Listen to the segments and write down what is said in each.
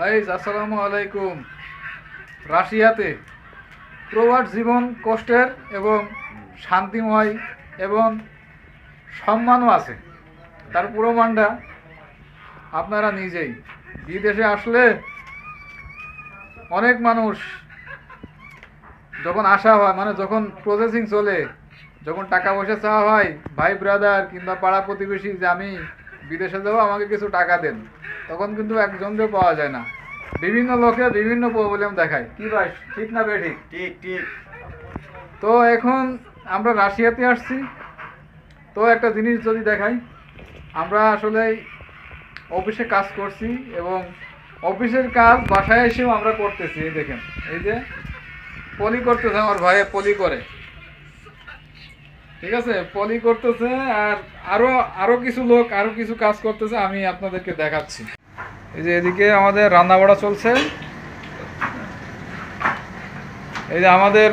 Guys আসসালামু আলাইকুম। রাশিয়াতে প্রবাস জীবন কষ্টের এবং শান্তিময় এবং সম্মানও আছে। তার প্রমাণটা আপনারা নিজেই। বিদেশে আসলে অনেক মানুষ যখন আসা হয় মানে যখন প্রসেসিং চলে, যখন টাকা পয়সা চাওয়া হয়, ভাই ব্রাদার কিংবা পাড়া প্রতিবেশী যে আমি বিদেশে যাব, আমাকে কিছু টাকা দেন। তখন কিন্তু একজনকেও পাওয়া যায় না। বিভিন্ন লোকে বিভিন্ন প্রবলেম দেখায়। কি ভাই ঠিক না বে ঠিক ঠিক ঠিক। তো এখন আমরা রাশিয়াতে আসছি। তো একটা জিনিস যদি দেখাই আমরা আসলে অফিসে কাজ করছি এবং অফিসের কাজ বাসায় এসেও আমরা করতেছি এই দেখেন। এই যে পলি করতেছে আমার ভাইয়ে পলি করে। ঠিক আছে পলি করতেছে আর আরও আরও কিছু লোক আরও কিছু কাজ করতেছে আমি আপনাদেরকে দেখাচ্ছি। এই যে এদিকে আমাদের রান্না বাড়া চলছে। এই যে আমাদের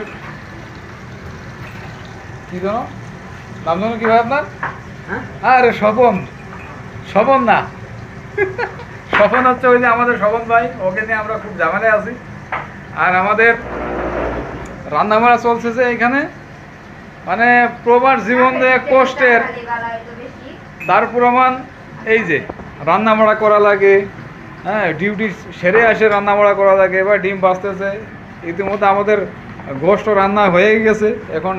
কি জানো নাম জানো কি ভাই আপনার? হ্যাঁ? আরে স্বপন। স্বপন না। স্বপন হচ্ছে ওই যে আমাদের স্বপন ভাই ওকে নিয়ে আমরা খুব ঝামেলায় আছি। আর আমাদের রান্নাবাড়া চলছে যে এখানে। মানে প্রবাস জীবন কষ্টের। তার প্রমাণ এই যে রান্নাবাড়া করা লাগে হ্যাঁ ডিউটি সেরে আসে রান্নাবাড়া করা লাগে এবার ডিম বাঁচতেছে ইতিমধ্যে আমাদের গোষ্ঠ রান্না হয়ে গেছে এখন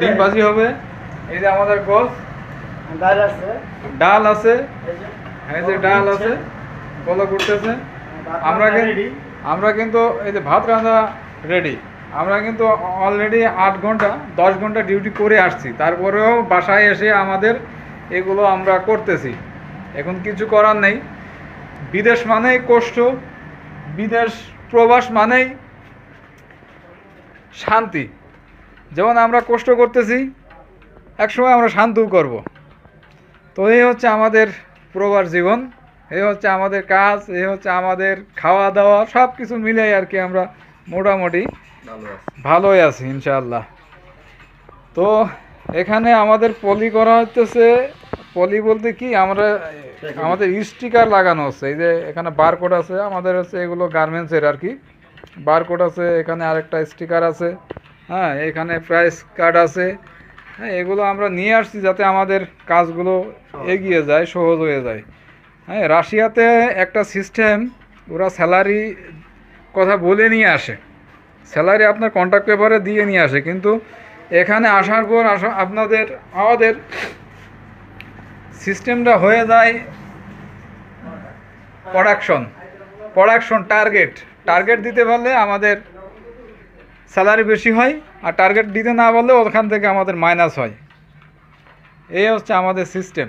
ডিম ভাজি হবে। এই যে আমাদের গোস ডাল আছে। ডাল আছে। এই যে ডাল আছে বলো করতেছে আমরা কিন্তু আমরা কিন্তু এই যে ভাত রান্না রেডি আমরা কিন্তু অলরেডি আট ঘণ্টা, দশ ঘণ্টা ডিউটি করে আসছি। তারপরেও বাসায় এসে আমাদের এগুলো আমরা করতেছি। এখন কিছু করার নেই। বিদেশ মানেই কষ্ট, বিদেশ প্রবাস মানেই শান্তি। যেমন আমরা কষ্ট করতেছি, একসময় আমরা শান্তিও করব। তো এই হচ্ছে আমাদের প্রবাস জীবন, এই হচ্ছে আমাদের কাজ, এই হচ্ছে আমাদের খাওয়া দাওয়া সব কিছু মিলে আর কি আমরা মোটামুটি ভালোই আছি। ইনশাআল্লাহ। তো এখানে আমাদের পলি করা হচ্ছে পলি বলতে কি আমরা আমাদের স্টিকার লাগানো হচ্ছে এই যে এখানে বারকোড আছে আমাদের হচ্ছে এগুলো গার্মেন্টসের আর কি। বারকোড আছে এখানে আরেকটা স্টিকার আছে হ্যাঁ এখানে প্রাইস কার্ড আছে। হ্যাঁ এগুলো আমরা নিয়ে আসছি যাতে আমাদের কাজগুলো এগিয়ে যায় সহজ হয়ে যায়। হ্যাঁ রাশিয়াতে একটা সিস্টেম ওরা স্যালারি কথা বলে নিয়ে আসে। স্যালারি আপনার কন্ট্রাক্ট পেপারে দিয়ে নিয়ে আসে, কিন্তু এখানে আসার পর আপনাদের আমাদের সিস্টেমটা হয়ে যায় প্রোডাকশন প্রোডাকশন টার্গেট টার্গেট দিতে পারলে আমাদের স্যালারি বেশি হয়, আর টার্গেট দিতে না পারলে ওখান থেকে আমাদের মাইনাস হয়। এই হচ্ছে আমাদের সিস্টেম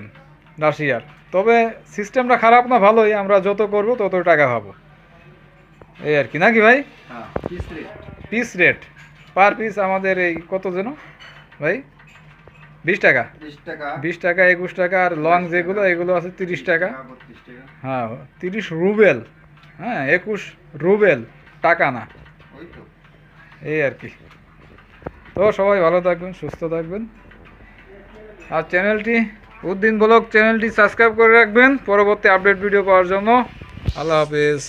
রাশিয়ার তবে সিস্টেমটা খারাপ না, ভালোই। আমরা যত করব তত টাকা পাবো। এই আর কি নাকি ভাই? হ্যাঁ পিস রেট পার পিস আমাদের এই কত যেন? ভাই বিশ টাকা। বিশ টাকা। একুশ টাকা আর লং যেগুলো এগুলো আছে তিরিশ টাকা। হ্যাঁ তিরিশ রুবেল। হ্যাঁ একুশ রুবেল টাকা না। এই আর কি। তো সবাই ভালো থাকবেন সুস্থ থাকবেন। আর চ্যানেলটি উদ্দিন ব্লগ চ্যানেলটি সাবস্ক্রাইব করে রাখবেন। পরবর্তী আপডেট ভিডিও পাওয়ার জন্য। আল্লাহ হাফেজ।